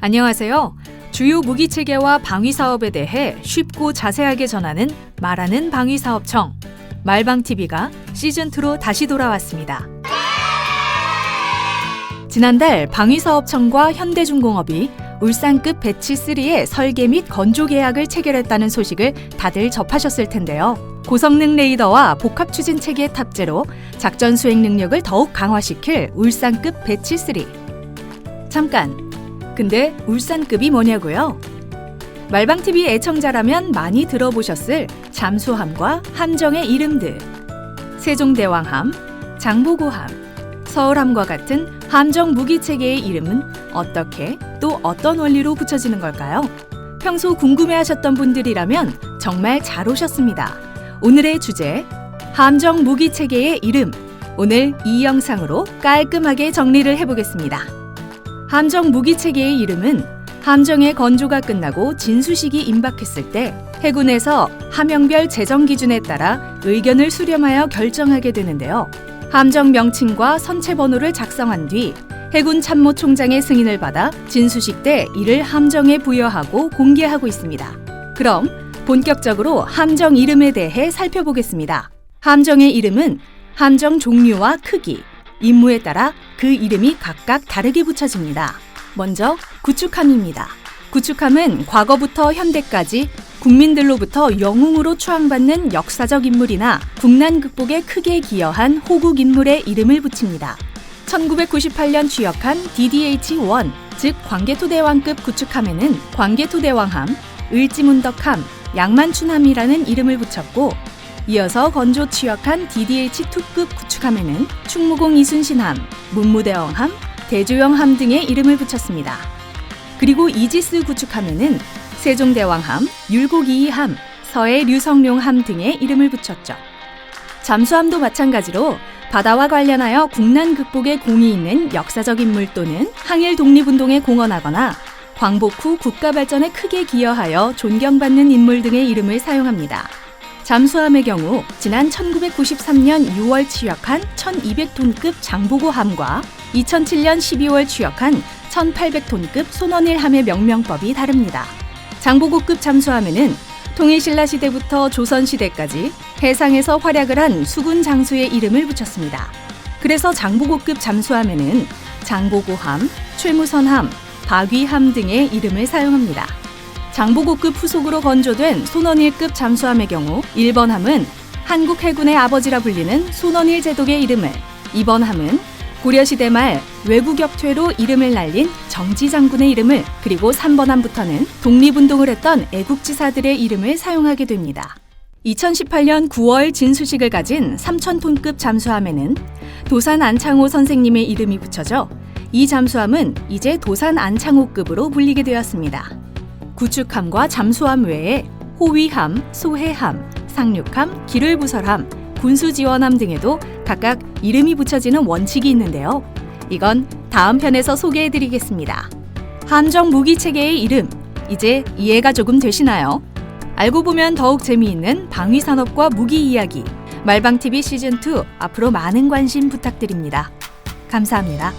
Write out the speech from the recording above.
안녕하세요. 주요 무기 체계와 방위 사업에 대해 쉽고 자세하게 전하는 말하는 방위 사업청 말방 TV가 시즌 2로 다시 돌아왔습니다. 지난달 방위 사업청과 현대중공업이 울산급 배치 3의 설계 및 건조 계약을 체결했다는 소식을 다들 접하셨을 텐데요. 고성능 레이더와 복합 추진 체계 탑재로 작전 수행 능력을 더욱 강화시킬 울산급 배치 3. 잠깐 근데 울산급이 뭐냐고요? 말방TV 애청자라면 많이 들어보셨을 잠수함과 함정의 이름들. 세종대왕함, 장보고함, 서울함과 같은 함정 무기 체계의 이름은 어떻게 또 어떤 원리로 붙여지는 걸까요? 평소 궁금해 하셨던 분들이라면 정말 잘 오셨습니다. 오늘의 주제 함정 무기 체계의 이름. 오늘 이 영상으로 깔끔하게 정리를 해보겠습니다. 함정 무기 체계의 이름은 함정의 건조가 끝나고 진수식이 임박했을 때 해군에서 함영별 제정 기준에 따라 의견을 수렴하여 결정하게 되는데요. 함정 명칭과 선체 번호를 작성한 뒤 해군 참모총장의 승인을 받아 진수식 때 이를 함정에 부여하고 공개하고 있습니다. 그럼 본격적으로 함정 이름에 대해 살펴보겠습니다. 함정의 이름은 함정 종류와 크기, 임무에 따라 그 이름이 각각 다르게 붙여집니다. 먼저 구축함입니다. 구축함은 과거부터 현대까지 국민들로부터 영웅으로 추앙받는 역사적 인물이나 국난 극복에 크게 기여한 호국 인물의 이름을 붙입니다. 1998년 취역한 DDH-1, 즉 광개토대왕급 구축함에는 광개토대왕함, 을지문덕함, 양만춘함이라는 이름을 붙였고 이어서 건조 취역한 DDH-2급 구축함에는 충무공 이순신함, 문무대왕함, 대조영함 등의 이름을 붙였습니다. 그리고 이지스 구축함에는 세종대왕함, 율곡이이함, 서해 류성룡함 등의 이름을 붙였죠. 잠수함도 마찬가지로 바다와 관련하여 국난 극복에 공이 있는 역사적 인물 또는 항일 독립운동에 공헌하거나 광복 후 국가 발전에 크게 기여하여 존경받는 인물 등의 이름을 사용합니다. 잠수함의 경우 지난 1993년 6월 취역한 1200톤급 장보고함과 2007년 12월 취역한 1800톤급 손원일함의 명명법이 다릅니다. 장보고급 잠수함에는 통일신라 시대부터 조선 시대까지 해상에서 활약을 한 수군 장수의 이름을 붙였습니다. 그래서 장보고급 잠수함에는 장보고함, 최무선함, 박위함 등의 이름을 사용합니다. 장보고급 후속으로 건조된 손원일급 잠수함의 경우 1번 함은 한국 해군의 아버지라 불리는 손원일 제독의 이름을 2번 함은 고려시대 말 외국 격퇴로 이름을 날린 정지 장군의 이름을 그리고 3번 함부터는 독립운동을 했던 애국지사들의 이름을 사용하게 됩니다. 2018년 9월 진수식을 가진 3,000톤급 잠수함에는 도산 안창호 선생님의 이름이 붙여져 이 잠수함은 이제 도산 안창호급으로 불리게 되었습니다. 구축함과 잠수함 외에 호위함, 소해함, 상륙함, 기를 부설함, 군수 지원함 등에도 각각 이름이 붙여지는 원칙이 있는데요. 이건 다음 편에서 소개해 드리겠습니다. 함정 무기 체계의 이름, 이제 이해가 조금 되시나요? 알고 보면 더욱 재미있는 방위 산업과 무기 이야기. 말방TV 시즌 2 앞으로 많은 관심 부탁드립니다. 감사합니다.